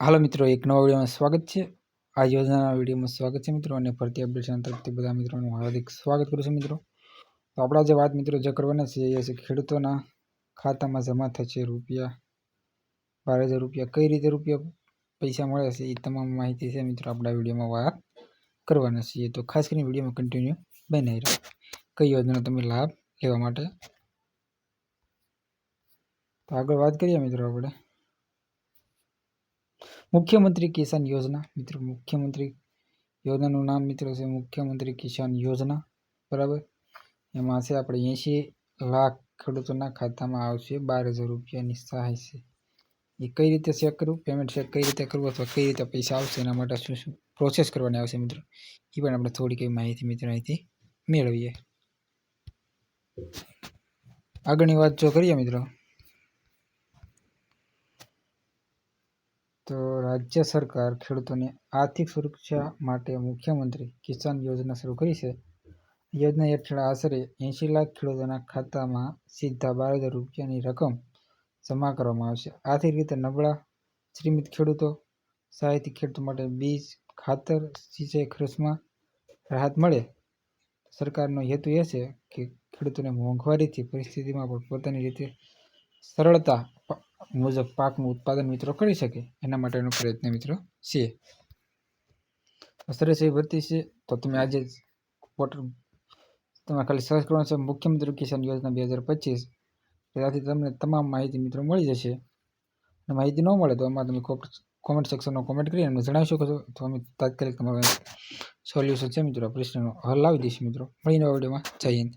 હાલો મિત્રો, એક નવા વિડીયોમાં સ્વાગત છે. આ યોજનાના વિડીયોમાં સ્વાગત છે મિત્રો અને ભરતી અપડેશન તરફથી બધા મિત્રોનું હાર્દિક સ્વાગત કરું છું મિત્રો. તો આપણા જે વાત મિત્રો જે કરવાના છે એ છે ખેડૂતોના ખાતામાં જમા થશે રૂપિયા બાર હજાર રૂપિયા. કઈ રીતે રૂપિયા પૈસા મળે છે એ તમામ માહિતી છે મિત્રો આપણા વિડીયોમાં વાત કરવાના છીએ. તો ખાસ કરીને વિડીયોમાં કન્ટિન્યુ બનાવી રહ્યો કઈ યોજનાનો તમે લાભ લેવા માટે? તો આગળ વાત કરીએ મિત્રો આપણે. મુખ્યમંત્રી કિસાન યોજના. મિત્રો, મુખ્યમંત્રી યોજનાનું નામ મિત્રો છે મુખ્યમંત્રી કિસાન યોજના. બરાબર? એમાં છે આપણે એંશી લાખ ખેડૂતોના ખાતામાં આવશે, બાર હજાર રૂપિયાની સહાય છે. એ કઈ રીતે ચેક કરવું? પેમેન્ટ ચેક કઈ રીતે કરવું અથવા કઈ રીતે પૈસા આવશે? એના માટે શું શું પ્રોસેસ કરવાની આવશે મિત્રો? એ પણ આપણે થોડી કઈ માહિતી મિત્રો અહીંથી મેળવીએ. આગળની વાત જો કરીએ મિત્રો, તો રાજ્ય સરકાર ખેડૂતોની આર્થિક સુરક્ષા માટે મુખ્યમંત્રી કિસાન યોજના શરૂ કરી છે. યોજના હેઠળ આશરે એંશી લાખ ખેડૂતોના ખાતામાં સીધા બાર હજાર રૂપિયાની રકમ જમા કરવામાં આવશે. આર્થિક રીતે નબળા, શ્રીમિત ખેડૂતો, સહાયથી ખેડૂતો માટે બીજ, ખાતર, સિંચાઈ ખર્ચમાં રાહત મળે. સરકારનો હેતુ એ છે કે ખેડૂતોને મોંઘવારીથી પરિસ્થિતિમાં પણ પોતાની રીતે સરળતા મુજબ પાકનું ઉત્પાદન મિત્રો કરી શકે. એના માટેનો પ્રયત્ન મિત્રો છે. સરસ એવી ભરતી છે તો તમે આજે વોટર તમે ખાલી સર્ચ કરવાનું છે મુખ્યમંત્રી કિસાન યોજના બે હજાર પચીસ. ત્યાંથી તમને તમામ માહિતી મિત્રો મળી જશે. અને માહિતી ન મળે તો આમાં તમે કોમેન્ટ સેક્શનમાં કોમેન્ટ કરી અમને જણાવી શકો છો. તો અમે તાત્કાલિક તમારા સોલ્યુશન છે મિત્રો. પ્રશ્નનો હલ લાવી દઈશું મિત્રો. મળીને વિડીયોમાં. જય હિન્દ.